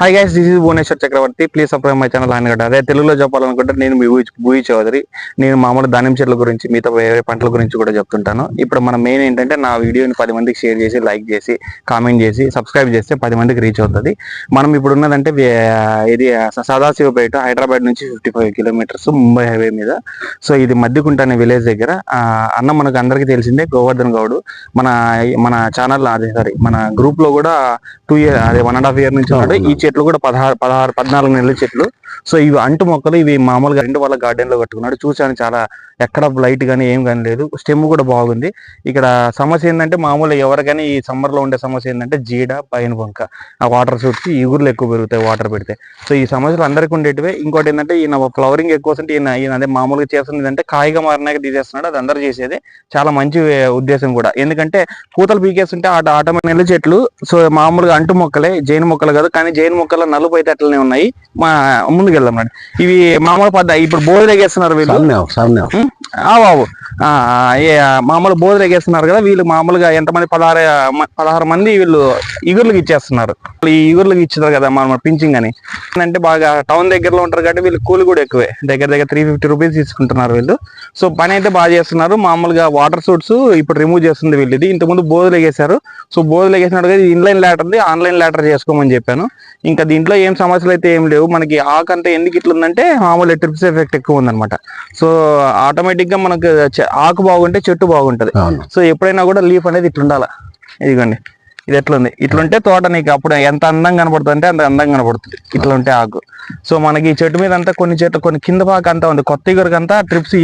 Hi guys this is Bhuvaneshwar Chakravarthi please subscribe my channel ఆయన అదే తెలుగులో చెప్పాలనుకుంటే నేను మీ భూయి- చౌదరి. నేను మామూలు దానిమ్మ చెట్ల గురించి మిగతా వేరే పంటల గురించి కూడా చెప్తుంటాను. ఇప్పుడు మన మెయిన్ ఏంటంటే నా వీడియోని పది మందికి షేర్ చేసి లైక్ చేసి కామెంట్ చేసి సబ్స్క్రైబ్ చేస్తే పది మందికి రీచ్ అవుతుంది. మనం ఇప్పుడు ఉన్నదంటే ఇది సదాశివపేట హైదరాబాద్ నుంచి fifty five kilometres Mumbai highway మీద. సో ఇది మధ్యకుంట అనే విలేజ్ దగ్గర. ఆ, అన్న మనకు అందరికీ తెలిసిందే గోవర్ధన్ గౌడ్. మన మన ఛానల్ అదే సారీ మన గ్రూప్లో కూడా టూ ఇయర్ అదే వన్ అండ్ హాఫ్ ఇయర్ నుంచి ఈ చెట్లు కూడా పదహారు పదహారు పద్నాలుగు నెలల చెట్లు. సో ఇవి అంటు మొక్కలు ఇవి మామూలుగా రెండు వాళ్ళ గార్డెన్లో కట్టుకున్నాడు. చూసాను చాలా ఎక్కడ లైట్ కానీ ఏం కానీ లేదు. స్టెమ్ కూడా బాగుంది. ఇక్కడ సమస్య ఏంటంటే మామూలుగా ఎవరికైనా ఈ సమ్మర్లో ఉండే సమస్య ఏంటంటే జీడ పైన బంక. ఆ వాటర్ చూసి ఈగురులు ఎక్కువ పెరుగుతాయి వాటర్ పెడితే. సో ఈ సమస్యలు అందరికీ ఉండేటివే. ఇంకోటి ఏంటంటే ఈయన ఫ్లవరింగ్ ఎక్కువ వస్తుంటే ఈయన ఈయన అదే మామూలుగా చేస్తుంది అంటే కాయగా మారినాక తీసేస్తున్నాడు. అది అందరూ చేసేది. చాలా మంచి ఉద్దేశం కూడా. ఎందుకంటే పూతలు పీకేస్తుంటే ఆట ఆటోమేటిక్ నెల చెట్లు. సో మామూలుగా అంటు మొక్కలే జైన్ మొక్కలు కాదు. కానీ జైన్ మొక్కల నలుపు అయితే అట్లనే ఉన్నాయి. మా ముందుకు వెళ్దాం రండి. ఇవి మామూలు పద్ధతి ఇప్పుడు బోధ ఎగేస్తున్నారు వీళ్ళు. ఆ ఏ, మామూలు బోధ ఎగేస్తున్నారు కదా వీళ్ళు మామూలుగా ఎంతమంది పదహారు పదహారు మంది వీళ్ళు ఇగుర్లకు ఇచ్చేస్తున్నారు. ఈ ఇగుర్లకు ఇచ్చారు కదా మామూలు పింఛింగ్ అని. అంటే బాగా టౌన్ దగ్గరలో ఉంటారు కాబట్టి వీళ్ళు కూలి కూడా ఎక్కువే. దగ్గర దగ్గర త్రీ ఫిఫ్టీ రూపీస్ తీసుకుంటున్నారు వీళ్ళు. సో పని అయితే బాగా చేస్తున్నారు. మామూలుగా వాటర్ సూట్స్ ఇప్పుడు రిమూవ్ చేస్తుంది వీళ్ళు ఇది. ఇంతకుముందు బోధులు ఎగేశారు సో బోధులు ఎగేసినట్టు కదా ఇన్లైన్ ల్యాటర్ది ఆన్లైన్ ల్యాటర్ చేసుకోమని చెప్పాను. ఇంకా దీంట్లో ఏం సమస్యలు అయితే ఏం లేవు. మనకి ఆకు అంతా ఎందుకు ఇట్లుందంటే మామూలు ట్రిప్స్ ఎఫెక్ట్ ఎక్కువ ఉందన్నమాట. సో ఆటోమేటిక్గా మనకు ఆకు బాగుంటే చెట్టు బాగుంటది. సో ఎప్పుడైనా కూడా లీఫ్ అనేది ఇట్లా ఉండాలి? ఇదిగోండి. ఇది ఎట్లుంది? ఇట్లుంటే తోట నీకు అప్పుడు ఎంత అందంగా కనపడుతుంది అంటే అంత అందంగా కనపడుతుంది ఇట్లా ఉంటే ఆకు. సో మనకి ఈ చెట్టు మీద అంతా కొన్ని చెట్లు కొన్ని కింద పాక అంతా ఉంది. కొత్త ఇగురికి అంతా ట్రిప్స్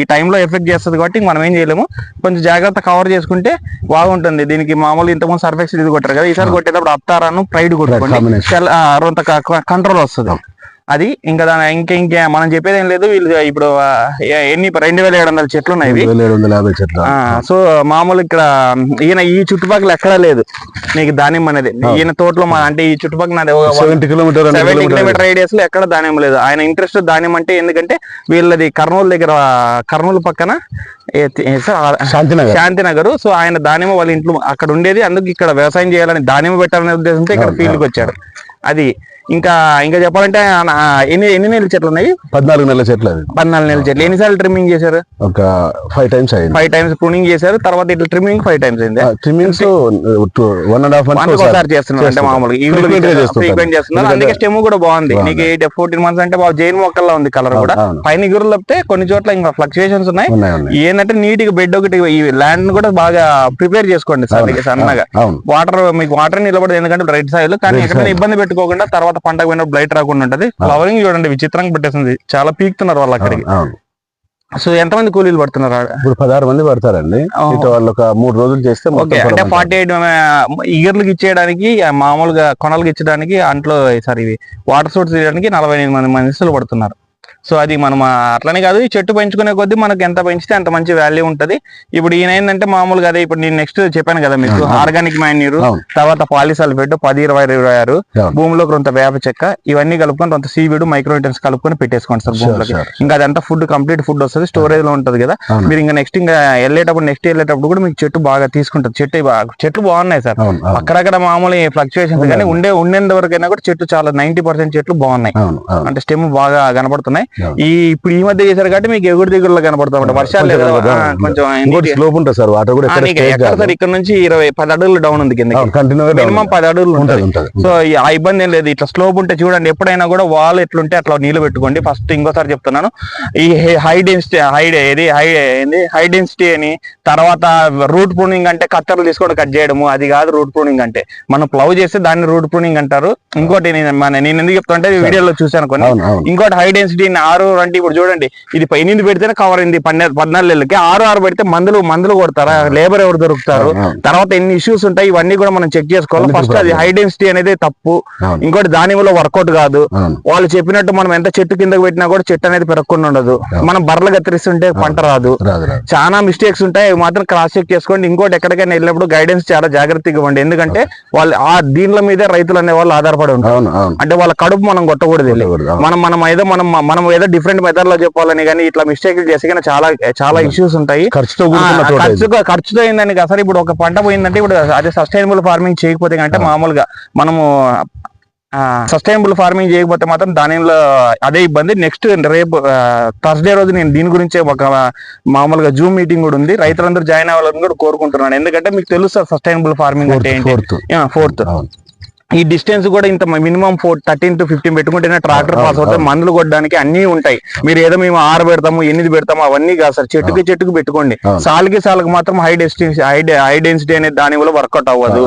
ఈ టైంలో ఎఫెక్ట్ చేస్తుంది కాబట్టి మనం ఏం చేయలేము. కొంచెం జాగ్రత్త కవర్ చేసుకుంటే బాగుంటుంది. దీనికి మామూలు ఇంతకుముందు సర్ఫెక్స్ ఇది కొట్టారు కదా ఈసారి కొట్టేటప్పుడు అప్తారాను ప్రైడ్ కొట్టుకోండి. రొంత కంట్రోల్ వస్తుంది. అది ఇంకా దాని ఇంకా ఇంకా మనం చెప్పేది ఏం లేదు. వీళ్ళు ఇప్పుడు ఎన్ని రెండు వేల ఏడు వందల చెట్లు ఉన్నాయి చెట్లు. సో మామూలు ఇక్కడ ఈయన ఈ చుట్టుపక్కల ఎక్కడా లేదు. నీకు దానిమ్మ అనేది. ఈయన తోటలో మా అంటే ఈ చుట్టుపక్కల సెవెంటీ కిలోమీటర్ సెవెంటీ కిలోమీటర్. రేడియస్లో ఎక్కడ దానిమ్మ లేదు. ఆయన ఇంట్రెస్ట్ దానిమ్మ అంటే ఎందుకంటే వీళ్ళది కర్నూలు దగ్గర కర్నూలు పక్కన శాంతినగర్. శాంతినగర్. సో ఆయన దానిమ్మ వాళ్ళ ఇంట్లో అక్కడ ఉండేది. అందుకు ఇక్కడ వ్యవసాయం చేయాలని దానిమ్మ పెట్టాలనే ఉద్దేశంతో ఇక్కడ ఫీల్డ్కి వచ్చాడు అది ఇంకా ఇంకా చెప్పాలంటే ఎన్ని ఎన్ని నెలల చెట్లు ఉన్నాయి? పద్నాలుగు నెలల చెట్లు అది పద్నాలుగు నెలల చెట్లు. ఎన్నిసార్లు ట్రిమ్మింగ్ చేశారు? ఒక ఫైవ్ టైమ్స్ అయింది. ఫైవ్ టైమ్స్ ప్రూనింగ్ చేశారు. తర్వాత ఇట్లా ట్రిమ్మింగ్ ఫైవ్ టైమ్స్ అయింది? ట్రిమ్మింగ్స్ వన్ అండ్ హాఫ్ ఒకసారి చేస్తున్నారు. అంటే మామూలుగా. ఫ్రీక్వెంట్ చేస్తున్నారు. అందుకే స్టెమ్ కూడా బాగుంది. నీకు ఎయిట్ ఫోర్టీన్ మంత్స్ అంటే బాగా జైన్ మొక్కల్లో ఉంది కలర్ కూడా. పైన తప్పితే కొన్ని చోట్ల ఇంకా ఫ్లక్చుయేషన్స్ ఉన్నాయి. ఏంటంటే నీట్గా బెడ్ ఒకటి ఈ ల్యాండ్ కూడా బాగా ప్రిపేర్ చేసుకోండి సార్ సన్నగా. వాటర్ మీకు వాటర్ నిలబడదు ఎందుకంటే రైట్ సైడ్ కానీ ఎక్కడైనా ఇబ్బంది పెట్టుకోకుండా తర్వాత పంటకు పోయినప్పుడు బ్లైట్ రాకుండా ఉంటది. ఫ్లవరింగ్ చూడండి విచిత్రంగా పెట్టేసింది. చాలా పీకుతున్నారు వాళ్ళు అక్కడికి. సో ఎంతమంది కూలీలు పడుతున్నారు? ఇప్పుడు పదహారు మంది పడతారండి. వాళ్ళు ఒక మూడు రోజులు చేస్తే ఓకే అంటే. ఫార్టీ ఎయిట్ ఇయర్లకు ఇచ్చేయడానికి మామూలుగా కొనలకు ఇచ్చడానికి అంట్లో సారీ ఇవి వాటర్ సోర్స్ తీయడానికి నలభై ఎనిమిది మంది మనుషులు పడుతున్నారు. సో అది మనం అట్లనే కాదు ఈ చెట్టు పెంచుకునే కొద్దీ మనకి ఎంత పెంచితే అంత మంచి వాల్యూ ఉంటది. ఇప్పుడు ఈయన ఏంటంటే మామూలుగా అదే ఇప్పుడు నేను నెక్స్ట్ చెప్పాను కదా మీకు ఆర్గానిక్ మ్యాన్యూర్. తర్వాత పాలిసల్ఫేట్ పది ఇరవై ఇరవై ఆరు. భూమిలో కొంత వేప చెక్క ఇవన్నీ కలుపుకొని కొంత సీవీడ్ మైక్రోటెన్స్ కలుపుకొని పెట్టేసుకోండి సార్ భూమిలోకి. ఇంకా అదంతా ఫుడ్ కంప్లీట్ ఫుడ్ వస్తుంది స్టోరేజ్లో ఉంటది కదా. మీరు ఇంకా నెక్స్ట్ ఇంకా వెళ్ళేటప్పుడు నెక్స్ట్ వెళ్ళేటప్పుడు కూడా మీకు చెట్టు బాగా తీసుకుంటది. చెట్టు చెట్లు బాగున్నాయి సార్. అక్కడక్కడ మామూలు ఫ్లక్చుయేషన్స్ కానీ ఉండే ఉండేంత వరకైనా కూడా చెట్లు చాలా నైన్టీ పర్సెంట్ చెట్లు బాగున్నాయి. అంటే స్టెమ్ బాగా కనపడుతున్నాయి. అవును. ఈ ఇప్పుడు ఈ మధ్య చేశారు కాబట్టి మీకు ఎగుడు దిగుడులో కనపడతా ఉంటాయి వర్షాలు లేదు కొంచెం స్లోప్ ఉంటుంది సార్ వాటర్ కూడా ఎక్కడ సార్? ఇక్కడ నుంచి ఇరవై పది అడుగులు డౌన్ ఉంది కింద మినిమం పది అడుగులు ఉంటది. సో ఆ ఇబ్బంది ఏం లేదు. ఇట్లా స్లోప్ ఉంటే చూడండి ఎప్పుడైనా కూడా వాల్ ఎట్లుంటే అట్లా నీళ్ళు పెట్టుకోండి. ఫస్ట్ ఇంకోసారి చెప్తున్నాను. ఈ హై డెన్సిటీ హై ఏది హై ఏంది? హై డెన్సిటీ అని తర్వాత రూట్ ప్రూనింగ్ అంటే కత్తెరలు తీసుకొని కట్ చేయడము. అది కాదు రూట్ ప్రూనింగ్ అంటే. మనం ప్లవ్ చేస్తే దాన్ని రూట్ ప్రూనింగ్ అంటారు. ఇంకోటి నేను మన నేను ఎందుకు చెప్తుంటే వీడియోలో చూశాను కొన్ని. ఇంకోటి హై డెన్సిటీ ఆరు అంటే ఇప్పుడు చూడండి. ఇది ఎనిమిది పెడితేనే కవర్ అయింది పన్నె పద్నాలుగు నెలలకి. ఆరు ఆరు పెడితే మందులు మందులు కొడతారా? లేబర్ ఎవరు దొరుకుతారు. తర్వాత ఎన్ని ఇష్యూస్ ఉంటాయి? ఇవన్నీ కూడా మనం చెక్ చేసుకోవాలి. ఫస్ట్ అది. హై డెన్సిటీ అనేది తప్పు. ఇంకోటి దాని వల్ల వర్కౌట్ కాదు వాళ్ళు చెప్పినట్టు మనం ఎంత చెట్టు కిందకి పెట్టినా కూడా చెట్టు అనేది పెరగకుండా ఉండదు. మనం బర్రెలు కత్తిరిస్తుంటే పంట రాదు. చాలా మిస్టేక్స్ ఉంటాయి. అవి మాత్రం క్రాస్ చెక్ చేసుకోండి. ఇంకోటి ఎక్కడికైనా వెళ్ళినప్పుడు గైడెన్స్ చాలా జాగ్రత్తగా ఇవ్వండి. ఎందుకంటే వాళ్ళు ఆ దీనిల మీదే రైతులు అనే వాళ్ళు ఆధారపడి ఉంటారు. అంటే వాళ్ళ కడుపు మనం కొట్టకూడదు. మనం మనం ఏదో మనం మనం ఏదో డిఫరెంట్ మెథడ్లో చెప్పాలని కానీ ఇట్లా మిస్టేక్ చేసి కానీ చాలా చాలా ఇష్యూస్ ఉంటాయి. ఖర్చుతో ఖర్చుతో అయిందండి అసలు ఇప్పుడు ఒక పంట పోయిందంటే ఇప్పుడు అదే సస్టైనబుల్ ఫార్మింగ్ చేయకపోతే అంటే మామూలుగా మనము సస్టైనబుల్ ఫార్మింగ్ చేయకపోతే మాత్రం దానిలో అదే ఇబ్బంది. నెక్స్ట్ రేపు థర్స్డే రోజు నేను దీని గురించే ఒక మామూలుగా జూమ్ మీటింగ్ కూడా ఉంది. రైతులందరూ జాయిన్ అవ్వాలని కూడా కోరుకుంటున్నాను. ఎందుకంటే మీకు తెలుస్తుంది సస్టైనబుల్ ఫార్మింగ్ అంటే ఫోర్త్ ఈ డిస్టెన్స్ కూడా ఇంత minimum four thirteen to fifteen పెట్టుకుంటేనే ట్రాక్టర్ పాస్ అవుతాయి మందులు కొట్టడానికి అన్ని ఉంటాయి. మీరు ఏదో మేము ఆరు పెడతాము ఎనిమిది పెడతాము అవన్నీ కాదు సార్. చెట్టుకి చెట్టుకు పెట్టుకోండి. సాలుకి సాలుకి మాత్రం high density high high density అనేది దాని వల్ల వర్కౌట్ అవ్వదు.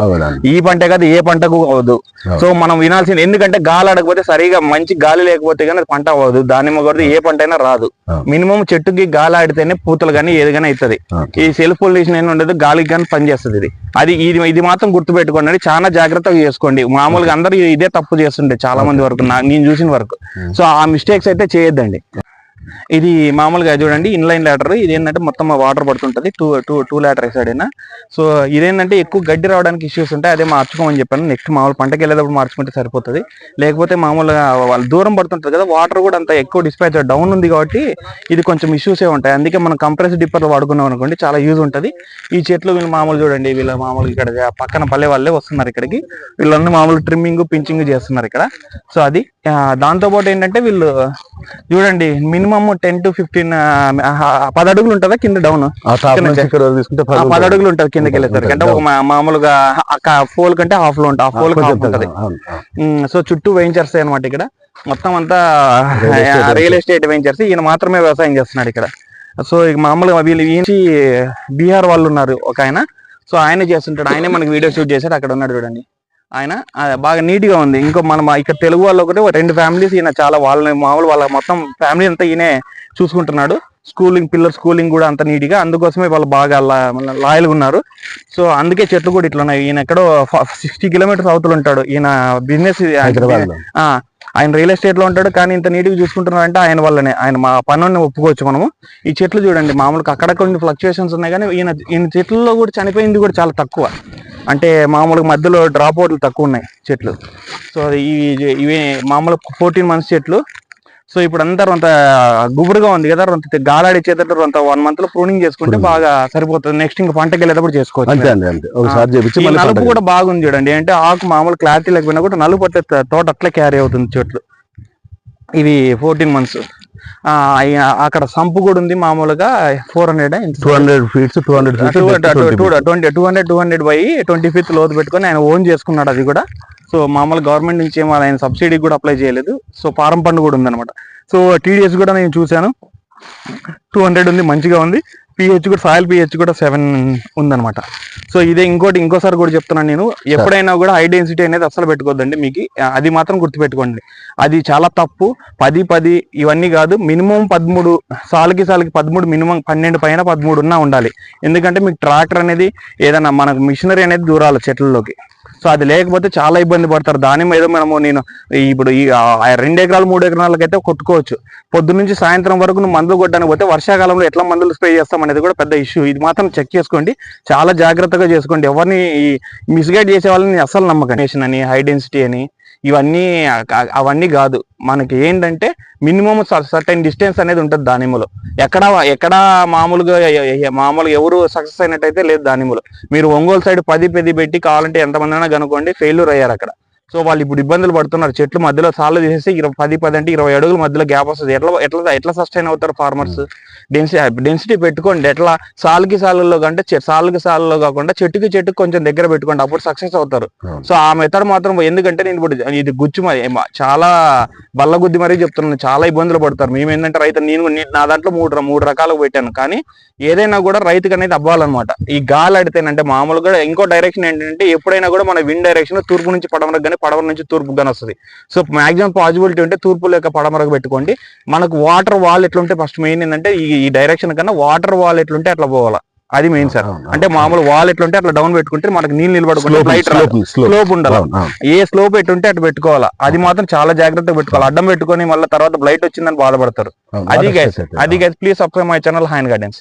ఈ పంట కాదు ఏ పంటకు అవ్వదు. సో మనం వినాల్సింది ఎందుకంటే గాలి ఆడకపోతే సరిగా మంచి గాలి లేకపోతే కానీ పంట అవ్వదు. దానిమ్మ కొడితే ఏ పంట అయినా రాదు. మినిమం చెట్టుకి గాలి ఆడితేనే పూతలు కానీ ఏది కానీ అవుతుంది. ఈ సెల్ఫ్ పొల్యూషన్ ఏమి ఉండదు గాలికి కానీ పనిచేస్తుంది ఇది. అది ఇది ఇది మాత్రం గుర్తుపెట్టుకోండి. చాలా జాగ్రత్తగా చేసుకోండి. మామూలుగా అందరూ ఇదే తప్పు చేస్తుండే చాలా మంది వరకు నేను చూసిన వరకు. సో ఆ మిస్టేక్స్ అయితే చేయొద్దండి. ఇది మామూలుగా చూడండి ఇన్లైన్ ల్యాటర్ ఇది ఏంటంటే మొత్తం water పడుతుంటుంది. To to to latter side so ఇదేంటంటే ఎక్కువ గడ్డి రావడానికి ఇష్యూస్ ఉంటాయి. అదే మార్చుకోమని చెప్పాను. నెక్స్ట్ మామూలు పంటకి వెళ్ళేటప్పుడు మార్చుకుంటే సరిపోతుంది. లేకపోతే మామూలుగా వాళ్ళు దూరం పడుతుంటుంది కదా వాటర్ కూడా అంత ఎక్కువ డిస్పాచ్ డౌన్ ఉంది కాబట్టి ఇది కొంచెం ఇష్యూసే ఉంటాయి. అందుకే మనం కంప్రెస్ డిప్పర్లు వాడుకున్నాం అనుకోండి చాలా యూజ్ ఉంటుంది. ఈ చెట్లు వీళ్ళు మామూలు చూడండి వీళ్ళ మామూలు ఇక్కడ పక్కన పల్లె వాళ్ళే వస్తున్నారు ఇక్కడికి. వీళ్ళన్నీ మామూలు ట్రిమ్మింగ్ పించింగ్ చేస్తున్నారు ఇక్కడ. సో అది దాంతోపాటు దాంతో పాటు ఏంటంటే వీళ్ళు చూడండి మినిమం టెన్ టు ఫిఫ్టీన్ పది అడుగులు ఉంటుందా కింద డౌన్ పది. అడుగులు ఉంటుంది కిందకి వెళ్ళేసరికి అంటే ఒక మామూలుగా ఫోల్ కంటే హాఫ్లో ఉంటుంది. హాఫ్ ఫోల్ ఉంటుంది. సో చుట్టూ వెంచర్స్ అనమాట ఇక్కడ. మొత్తం అంతా రియల్ ఎస్టేట్ వెంచర్స్ ఈయన మాత్రమే వ్యవసాయం చేస్తున్నాడు ఇక్కడ. సో ఇక మామూలుగా వీళ్ళు ఈయన బీహార్ వాళ్ళు ఉన్నారు ఒక ఆయన. సో ఆయన చేస్తుంటాడు. ఆయనే మనకి వీడియో షూట్ చేశాడు. అక్కడ ఉన్నాడు చూడండి. ఆయన బాగా నీట్గా ఉంది. ఇంకో మనం ఇక్కడ తెలుగు వాళ్ళు ఒకటి రెండు ఫ్యామిలీస్ ఈయన చాలా వాళ్ళని మామూలు వాళ్ళ మొత్తం ఫ్యామిలీ అంతా ఈయనే చూసుకుంటున్నాడు. స్కూలింగ్ పిల్లల స్కూలింగ్ కూడా అంత నీట్గా అందుకోసమే వాళ్ళు బాగా లాయల్గా ఉన్నారు. సో అందుకే చెట్లు కూడా ఇట్లా ఉన్నాయి. ఈయన ఎక్కడో సిక్స్టీ కిలోమీటర్స్ అవతల ఉంటాడు ఈయన బిజినెస్ హైదరాబాద్ ఆయన రియల్ ఎస్టేట్లో ఉంటాడు కానీ ఇంత నీట్గా చూసుకుంటున్నారంటే ఆయన వల్లనే. ఆయన మా పనుని ఒప్పుకోవచ్చు మనము. ఈ చెట్లు చూడండి మామూలుగా అక్కడ కొన్ని ఫ్లక్చుయేషన్స్ ఉన్నాయి కానీ ఈయన ఈయన చెట్లలో కూడా చనిపోయింది కూడా చాలా తక్కువ. అంటే మామూలుగా మధ్యలో డ్రాప్ అవుట్లు తక్కువ ఉన్నాయి చెట్లు. సో ఇవి ఇవి మామూలు ఫోర్టీన్ మంత్స్ చెట్లు. సో ఇప్పుడు అంతా కొంత గుబురుగా ఉంది కదా కొంత గాలాడిచ్చేటట్టు కొంత వన్ మంత్లో ప్రూనింగ్ చేసుకుంటే. బాగా సరిపోతుంది. నెక్స్ట్ ఇంకా పంటకి వెళ్ళేటప్పుడు చేసుకోవచ్చు. అంతే అండి అంతే. ఒకసారి చేపించి నలుపు కూడా బాగుంది చూడండి. అంటే ఆకు మామూలు క్లారిటీ లేకపోయినా కూడా నలుపు త- తోట అట్లే క్యారీ అవుతుంది చెట్లు. ఇవి ఫోర్టీన్ మంత్స్ అక్కడ సంపు కూడా ఉంది మామూలుగా four hundred two hundred feets two hundred two twenty two hundred two hundred by twenty feet లోతు పెట్టుకొని ఆయన ఓన్ చేసుకున్నాడు అది కూడా. సో మామూలు గవర్నమెంట్ నుంచి ఏమో ఆయన సబ్సిడీ కూడా అప్లై చేయలేదు. సో పారం పండు కూడా ఉందన్నమాట. సో టీడీఎస్ కూడా నేను చూశాను. టూ హండ్రెడ్ ఉంది మంచిగా ఉంది. పిహెచ్ కూడా సాయిల్ పిహెచ్ కూడా సెవెన్ ఉందన్నమాట. సో ఇదే ఇంకోటి ఇంకోసారి కూడా చెప్తున్నాను నేను. ఎప్పుడైనా కూడా హై డెన్సిటీ అనేది అసలు పెట్టుకోవద్దండి మీకు. అది మాత్రం గుర్తుపెట్టుకోండి. అది చాలా తప్పు. పది పది ఇవన్నీ కాదు మినిమం పదమూడు సాలుకి సాలుకి పదమూడు మినిమం పన్నెండు పైన పదమూడు ఉన్నా ఉండాలి. ఎందుకంటే మీకు ట్రాక్టర్ అనేది ఏదైనా మనకు మిషనరీ అనేది దూరాలి చెట్లలోకి. సో అది లేకపోతే చాలా ఇబ్బంది పడతారు. దాని మీద మనము నేను ఇప్పుడు ఈ రెండు ఎకరాలు మూడు ఎకరాలకైతే కొట్టుకోవచ్చు. పొద్దు నుంచి సాయంత్రం వరకు నువ్వు మందులు కొట్టడానికి పోతే వర్షాకాలంలో ఎట్లా మందులు స్ప్రే చేస్తాం అనేది కూడా పెద్ద ఇష్యూ. ఇది మాత్రం చెక్ చేసుకోండి. చాలా జాగ్రత్తగా చేసుకోండి. ఎవరిని మిస్గైడ్ చేసే వాళ్ళని అసలు నమ్మకం. Nation అని హై డెన్సిటీ అని ఇవన్నీ అవన్నీ కాదు. మనకి ఏంటంటే మినిమం సర్టైన్ డిస్టెన్స్ అనేది ఉంటుంది దానిమ్మలో. ఎక్కడ ఎక్కడ మామూలుగా మామూలుగా ఎవరు సక్సెస్ అయినట్టయితే లేదు దానిమ్మలో. మీరు ఒంగోలు సైడ్ పది పది పెట్టి కావాలంటే ఎంతమంది అయినా కనుక్కోండి ఫెయిల్యూర్ అయ్యారు అక్కడ. సో వాళ్ళు ఇప్పుడు ఇబ్బందులు పడుతున్నారు. చెట్లు మధ్యలో సార్లు తీసేసి ఇరవై పది పది అంటే ఇరవై అడుగుల మధ్యలో గ్యాప్ వస్తుంది. ఎట్లా ఎట్లా ఎట్లా సస్టైన్ అవుతారు ఫార్మర్స్ డెన్సిటీ డెన్సిటీ పెట్టుకోండి. ఎట్లా సాలుకి సాలలో కంటే సాలుకి సాలలో కాకుండా చెట్టుకి చెట్టుకి కొంచెం దగ్గర పెట్టుకోండి. అప్పుడు సక్సెస్ అవుతారు. సో ఆ మెథడ్ మాత్రం ఎందుకంటే నేను ఇప్పుడు ఇది గుచ్చి మరి చాలా బల్ల గుద్ది మరీ చెప్తున్నాను. చాలా ఇబ్బందులు పడతారు. మేము ఏంటంటే రైతు నేను నీ- దాంట్లో మూడు మూడు రకాలకు పెట్టాను. కానీ ఏదైనా కూడా రైతుకి అనేది అవ్వాలన్నమాట. ఈ గాలి అడితేనంటే మామూలుగా ఇంకో డైరెక్షన్ ఏంటంటే ఎప్పుడైనా కూడా మన విండ్ డైరెక్షన్ తూర్పు నుంచి పడమరకు కానీ పడమర నుంచి తూర్పు కానీ వస్తుంది. సో మాక్సిమం పాసిబిలిటీ ఉంటే తూర్పు లేక పడమరకు పెట్టుకోండి. మనకు వాటర్ వాల్ ఎట్లుంటే ఫస్ట్ మెయిన్ ఏంటంటే ఈ ఈ డైరెక్షన్ కన్నా వాటర్ వాల్ ఎట్లుంటే అట్లా పోవాలా. అది మెయిన్ సార్ అంటే మామూలు వాల్ ఎట్లుంటే అట్లా డౌన్ పెట్టుకుంటే మనకు నీళ్ళు నిలబడుకుంటే స్లోప్ ఉండాలి. ఏ స్లోప్ ఎట్టుంటే అటు పెట్టుకోవాలా. అది మాత్రం చాలా జాగ్రత్తగా పెట్టుకోవాలి. అడ్డం పెట్టుకొని మళ్ళీ తర్వాత బ్లైట్ వచ్చిందని బాధపడతారు. అది గైస్ అయితే. అది guys please subscribe my channel హైన్ gardens